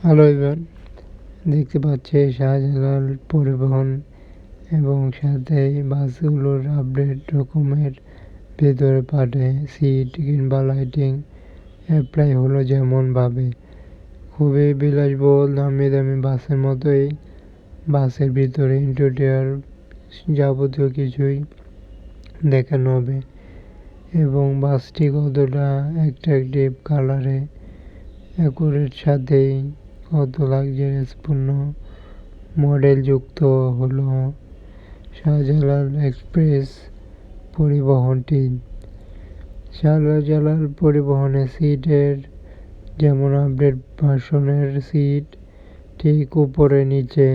Hello এবার দেখতে পাচ্ছি শাহজালাল পরিবহন এবং সাথে বাসগুলোর আপডেট রকমের ভেতরে পাঠে সিট কিংবা লাইটিং অ্যাপ্লাই হলো যেমনভাবে। খুবই বিলাসবহুল, দামি দামি বাসের মতোই। বাসের ভিতরে ইন্টেরিয়ার যাবতীয় কিছুই দেখানো হবে এবং বাসটি কতটা অ্যাট্রাকটিভ কালারে অ্যাকুরেট সাথেই লাক্সারিয়াসপূর্ণ মডেল যুক্ত হলো শাহজালাল এক্সপ্রেস পরিবহনটি। শাহজালাল পরিবহনের সিটের যেমন আপডেট ভার্সনের সিট, ঠিক উপরে নিচে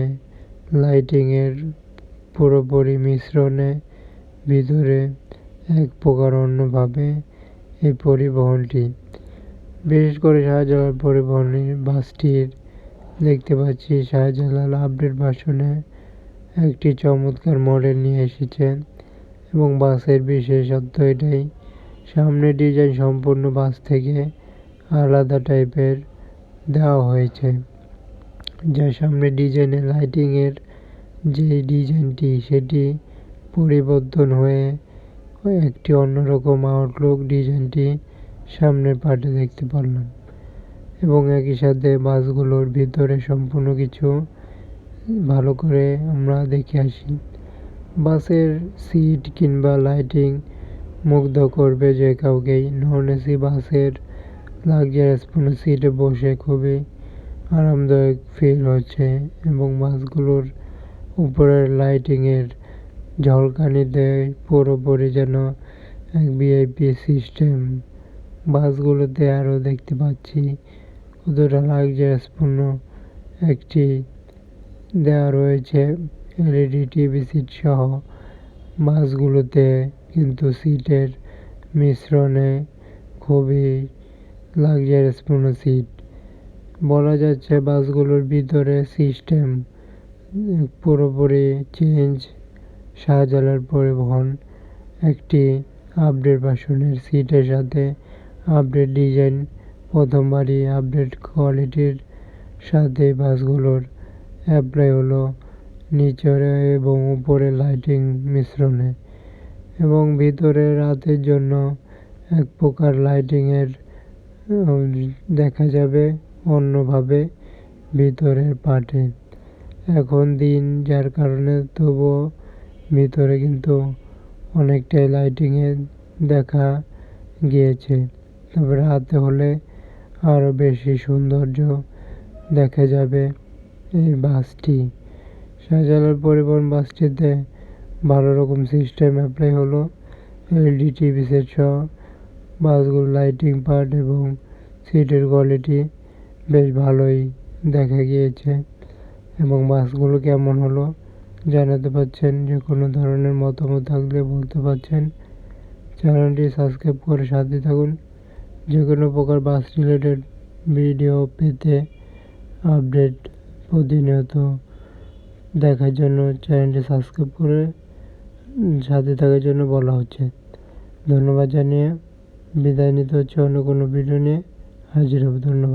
লাইটিংয়ের পুরোপুরি মিশ্রণে ভিতরে এক প্রকার অন্যভাবে এই পরিবহনটি। বিশেষ করে শাহজালাল পরিবহনের বাসটির দেখতে পাচ্ছি শাহজালাল আপডেট ভার্সনে একটি চমৎকার মডেল নিয়ে এসেছে এবং বাসের বিশেষত্ব এটাই। সামনে ডিজাইন সম্পূর্ণ বাস থেকে আলাদা টাইপের দেওয়া হয়েছে। যা সামনে ডিজাইনের লাইটিংয়ের যে ডিজাইনটি সেটি পরিবর্তন হয়ে একটি অন্যরকম আউটলুক ডিজাইনটি সামনের পার্টে দেখতে পারলাম। এবং একই সাথে বাসগুলোর ভিতরে সম্পূর্ণ কিছু ভালো করে আমরা দেখে আসি। বাসের সিট কিংবা লাইটিং মুগ্ধ করবে যে কাউকেই। নন এসি বাসের লাক্সারিয়াসপূর্ণ সিটে বসে খুবই আরামদায়ক ফিল হচ্ছে এবং বাসগুলোর উপরের লাইটিংয়ের ঝলকানিতে পুরোপুরি যেন এক ভিআইপি সিস্টেম বাসগুলোতে আরও দেখতে পাচ্ছি। কতটা লাক্সারিয়াসপূর্ণ একটি দেওয়া রয়েছে এলইডি টিভি সিট সহ। বাসগুলোতে কিন্তু সিটের মিশ্রণে খুবই লাক্সারিয়াসপূর্ণ সিট। বলা যাচ্ছে বাসগুলোর ভিতরে সিস্টেম পুরোপুরি চেঞ্জ শাহজালাল পরিবহন, একটি আপডেট ভার্সনের সিটের সাথে আপডেট ডিজাইন প্রথমবারই আপডেট কোয়ালিটির সাথে বাসগুলোর অ্যাপ্লাই হলো নিচরে এবং উপরে লাইটিং মিশ্রণে এবং ভিতরে রাতের জন্য এক প্রকার লাইটিংয়ের দেখা যাবে অন্যভাবে ভিতরের পার্টে এখন দিন, যার কারণে তবুও ভিতরে কিন্তু অনেকটাই লাইটিংয়ে দেখা গিয়েছে। তবে রাতে হলে আরও বেশি সৌন্দর্য দেখা যাবে এই বাসটি। শাহজালাল পরিবহন বাসটিতে ভালো রকম সিস্টেম অ্যাপ্লাই হলো। এলইডি টিভি সেট সহ বাসগুলো লাইটিং পার্ট এবং সিটের কোয়ালিটি বেশ ভালোই দেখা গিয়েছে এবং বাসগুলো কেমন হলো জানাতে পারছেন যে কোনো ধরনের মতামত থাকলে বলতে পারছেন। চ্যানেলটি সাবস্ক্রাইব করে সাথে থাকুন। যে কোনো প্রকার বাস রিলেটেড ভিডিও পেতে আপডেট প্রতিনিয়ত দেখার জন্য চ্যানেলটি সাবস্ক্রাইব করে সাথে থাকার জন্য বলা হচ্ছে। ধন্যবাদ জানিয়ে বিদায় নিতে হচ্ছে অন্য কোনো ভিডিও নিয়ে। হাজির হব। ধন্যবাদ।